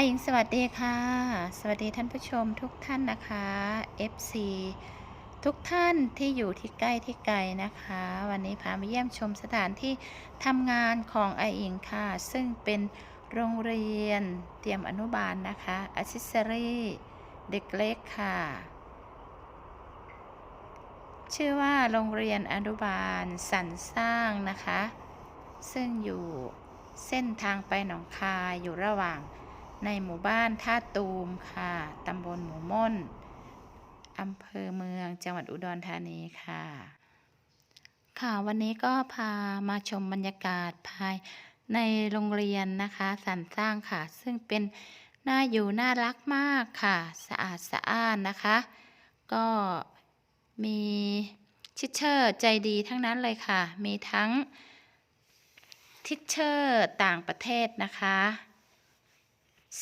อายิงสวัสดีค่ะ สวัสดีท่านผู้ชมทุกท่านนะคะ FC ทุกท่านที่อยู่ที่ใกล้ที่ไกลนะคะ วันนี้พามาเยี่ยมชมสถานที่ทำงานของไออิงค่ะ ซึ่งเป็นโรงเรียนเตรียมอนุบาลนะคะอ c เซสรี่เด็กเล็กค่ะ ชื่อว่าโรงเรียนอนุบาลสรรสร้างนะคะ ซึ่งอยู่เส้นทางไปหนองคายอยู่ระหว่าง ในหมู่บ้านท่าตูมค่ะตำบลหมู่ม่นอำเภอเมืองจังหวัดอุดรธานีค่ะ ค่ะวันนี้ก็พามาชมบรรยากาศภายในโรงเรียนนะคะสรรสร้างค่ะ ซึ่งเป็นน่าอยู่น่ารักมากค่ะ สะอาดสะอ้านนะคะ ก็มีชิชเชอร์ใจดีทั้งนั้นเลยค่ะ มีทั้งทิชเชอร์ต่างประเทศนะคะ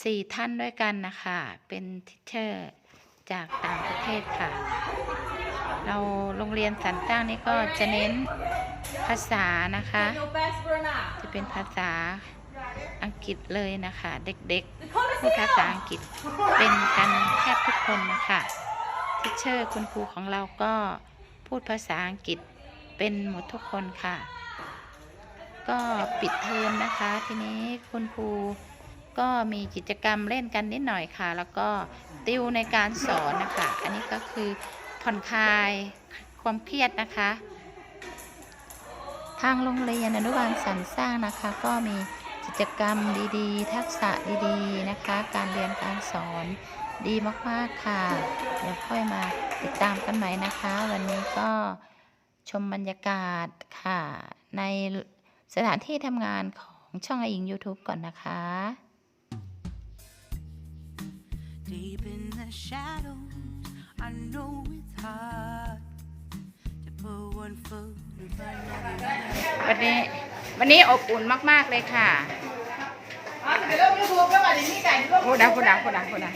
สี่ท่านด้วยกันนะคะ เป็นทิเชอร์จากต่างประเทศค่ะ เราโรงเรียนสันตั้งนี่ก็จะเน้นภาษานะคะ จะเป็นภาษาอังกฤษเลยนะคะ เด็กๆพูดภาษาอังกฤษเป็นกันแทบทุกคนนะคะทิเชอร์คุณครูของเราก็พูดภาษาอังกฤษเป็นหมดทุกคนค่ะ ก็ปิดเทอมนะคะ ทีนี้คุณครู ก็มีกิจกรรมเล่นกันนิดหน่อยค่ะ แล้วก็ติวในการสอนนะคะ อันนี้ก็คือผ่อนคลายความเครียดนะคะ ทางโรงเรียนอนุบาลสรรสร้างนะคะ ก็มีกิจกรรมดีๆ ทักษะดีๆนะคะ การเรียนการสอนดีมากๆค่ะ เดี๋ยวค่อยมาติดตามกันใหม่นะคะ วันนี้ก็ชมบรรยากาศค่ะ ในสถานที่ทำงานของช่องไออิง YouTube ก่อนนะคะ Deep in the shadows, I know it's hard to put one foot in front of another. วันนี้วันนี้อบอุ่นมาก ๆ เลยค่ะพูดนะพูดนะพูดนะพูดนะ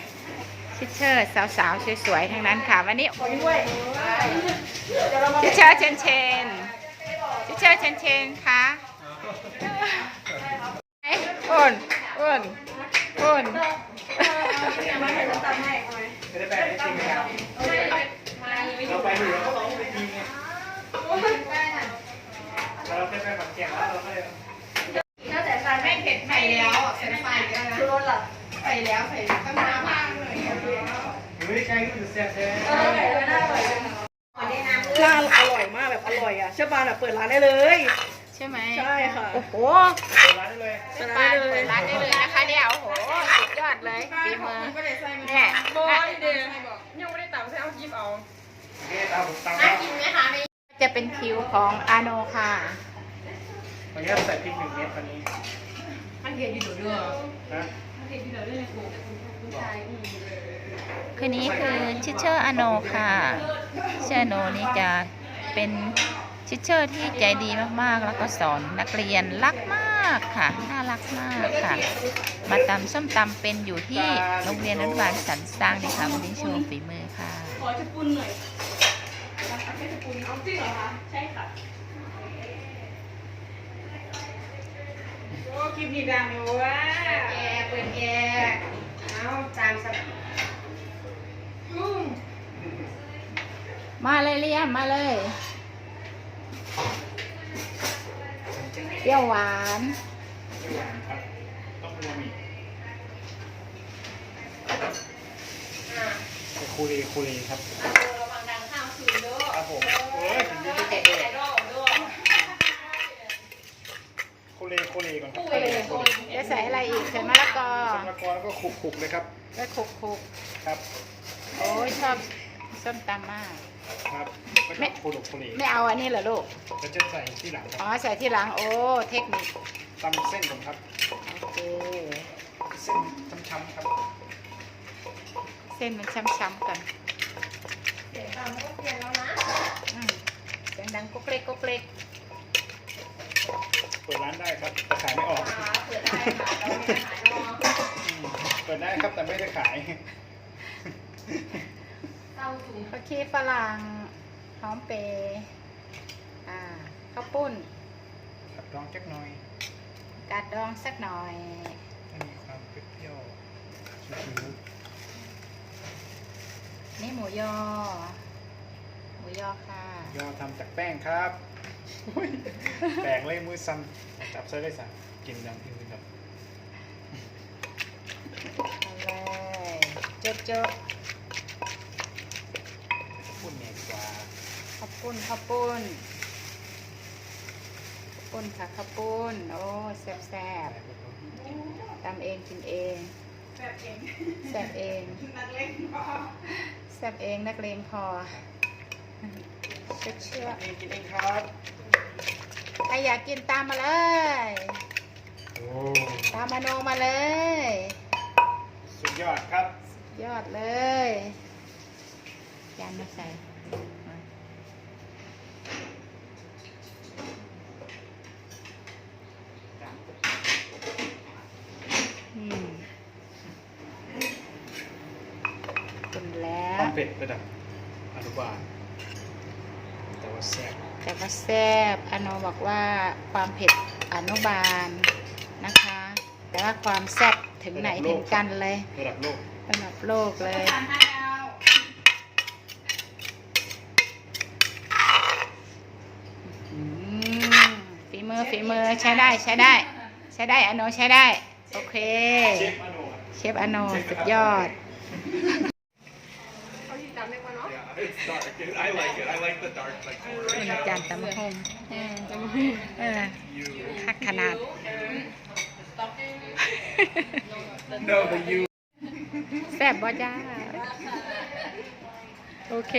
ชิชเชอร์สาวๆสวยๆทั้งนั้นค่ะ วันนี้ชิชเชอร์เชนเชนชิชเชอร์เชนเชนค่ะอุ่นอุ่นอุ่น เราไปอยู่แล้วก็ต้องไปยิงไงเราแค่ไปฝันแก่แล้วเราก็เลยไม่เผ็ดใส่แล้วอะใส่ไฟแล้วนะรสล่ะใส่แล้วใส่ตั้งน้ำมากเลยเฮ้ยใจก็ถือแซ่บแท้ร้านอร่อยมากแบบอร่อยอะเชื่อปานแบบเปิดร้านได้เลย ใช่ไหมใช่ค่ะโอ้โหเปิดร้านได้เลยเปิดปาร้านนได้เลเปิยดร้านได้เลยนะคะเนี่ยโอ้โหสุด ยอดเลยฝีมือเนี่ยบอยเดย์ยังไม่ได้ตังใช้เอากิฟเอาน่ามผมตามแล้วจะเป็นคิวของอาโนค่ะวันนี้ใส่พริกหนึ่งเม็ดวันนี้มันเทียนอยู่เด้อนะคืนนี้คือชิเชอร์อโนค่ะเชอร์โนนี่จะเป็นชิเชอร์ที่ใจดีมากๆ แล้วก็สอนนักเรียนรักมาก ค่ะ น่ารักมากค่ะ มาตำส้มตำเป็นอยู่ที่โรงเรียนอนุบาลสันสร้างนี่ค่ะวันนี้โชว์ฝีมือค่ะ ขอจะปุนหน่อยเอาแค่จะปุนเอาจริงเหรอคะ ใช่ค่ะโอ้คลิปนี้ดังอยู่ว่ะแอร์เปิดแอร์เอาตามสับอืมมาเลยเรียมมาเลย เปรี้ยวหวานครับต้องรวมอีกคูรีคูรีครับระวังดังข้าวคืนเด้อครับผมเฮ้ยถึงยืนได้เก่งเลยไอดอลด้วยคูรีคูรีก่อนครับคูรีคูรีจะใส่อะไรอีกใส่มะละกอสมะกอแล้วก็ขลุกๆเลยครับก็คลุกคลุกครับๆโอ้ยชอบส้มตำมาก ครับแล้วไม่ก็คูรุคูรีไม่เอาอันนี้เหรอลูกแล้วจะใส่ที่หลังคอ๋รับอใส่ที่หลังโอ้เทคนิคตำเส้นก่อนครับ โอเคเส้นช้ำๆครับ เส้นมันช้ำๆกันเสียงตามก็เปลี่ยนแล้วนะอืมเสียงดังกุ๊กเล็กกุ๊กเล็กเปิดร้านได้ครับแต่ขายไม่ออก ขาเปิดได้ค่ะเราไม่ขายเนาะอืมเปิดได้ครับแต่ไม่ได้ขาย เต้า สูงข้าวขี้ฝรั่งหอมเปรย์อ่าข้าวปุ้นครับลองจักหน่อยกาดดองสักหน่อยให้มีความเปรี้ยวๆนี่หมูยอ หมูยอค่ะ ยอทำจากแป้งครับอุ๊ยแป้งเลยมือสั่นจับใส่ได้สั่นกินดังกินดังเอาเลยโจ๊ะโจ๊ะ พูดแม่ดีกว่า ข้าวปุ้นข้าวปุ้นข้าวปุ้นค่ะข้าวปุ้นโอ้แซ่บแซ่บๆตำเองกินเองแบบเองแซ่บเองนักเล่นก็แซ่บเองนักเลงพอเชื่อเชื่อเองกินเองครับใครอยากกินตามมาเลยโอ้ตามมาโนมาเลย สุดยอดครับยอดเลยยานมาใส่อืมกินแล้ คว วาม เผ็ดระดับอนุบาลแต่ว่าแซ่บแต่ว่าแซ่บอโนบอกว่าความเผ็ดอนุบาลนะคะ แต่ว่าความแซ่บถึงไหนถึงกันเลยระดับโลกระดับโลกเลยทานให้เอาอืมฝีมือฝีมือใช้ได้ใช้ได้ ใช้ได้อโนใช้ได้ โอเค เชฟอโนอะเชฟอโนสุดยอด เขาที่จำได้ปะเนาะ Yeah, it's dark. I like it. I like the dark, like มันจานตำมะฮงเออเออคักขนาด no, the you. แซ่บบ่จ้า โอเค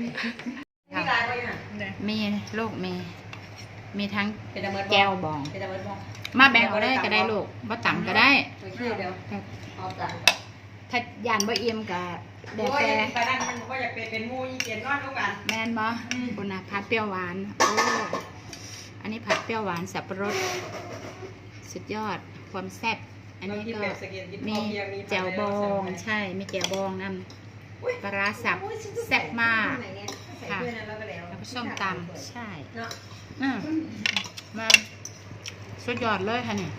มีลายไว้น่ะมีลูกมี มีทั้งเป็นตะเมิดแก้วบองเป็นตะเมิดบอกมาแบ่งเอาได้ก็ได้ลูกบ่ต่ำก็ได้ไปชื่อเดียว เอาจ้ะถ้ายานบ่เอี่ยมก็ เดี๋ยวโอ้ยแต่ไปนั่นมันก็อยากเป็นเป็นมูยี่เกียนนอนทุกกัน แม่นบ่คุณนะผัดเปรี้ยวหวานโอ้อันนี้ผัดเปรี้ยวหวานสับปะรด สุดยอดความแซ่บอันนี้ก็มีแจ่วบองใช่มีแจ่วบองนำปลาร้าสับแซ่บมากค่ะแล้วก็ส้มตำใช่เนาะอืม มาสุดยอดเลยค่ะเนี่ย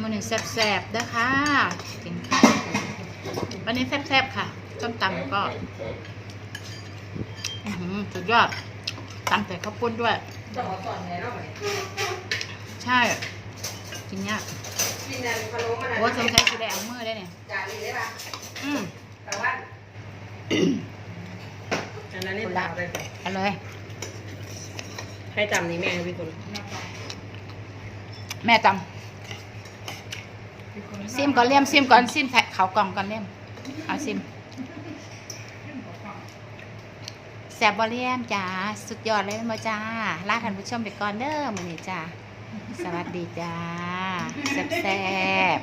มือหนึ่งแซ่บๆเด้อค่ะกินค่ะวัน นี้แซ่บๆค่ะส้มตำก็อื้อหือสุดยอดตำใส่ข้าวปุ้นด้วยจะขอสอนไงเนาะใช่กินยากกินนั่นพะโล้มันโอ้สงสัยจะได้เอามือได้เนี่ยจานนี้ได้ป่ะอืมแต่ว่าอันนั้นนี่ตามเลยเอาเลยให้จำนี้แม่พี่คุณแม่ตำ ซิมก่อนเลี่ยมซิมก่อนซิมแทะเขากล่องก่อนเลี่ยมเอาซิมแซ่บบอเลี่ยมจ้าสุดยอดเลยมาจ้าลาท่านผู้ชมไปก่อนเด้อมือนี้จ้าสวัสดีจ้าแซ่บ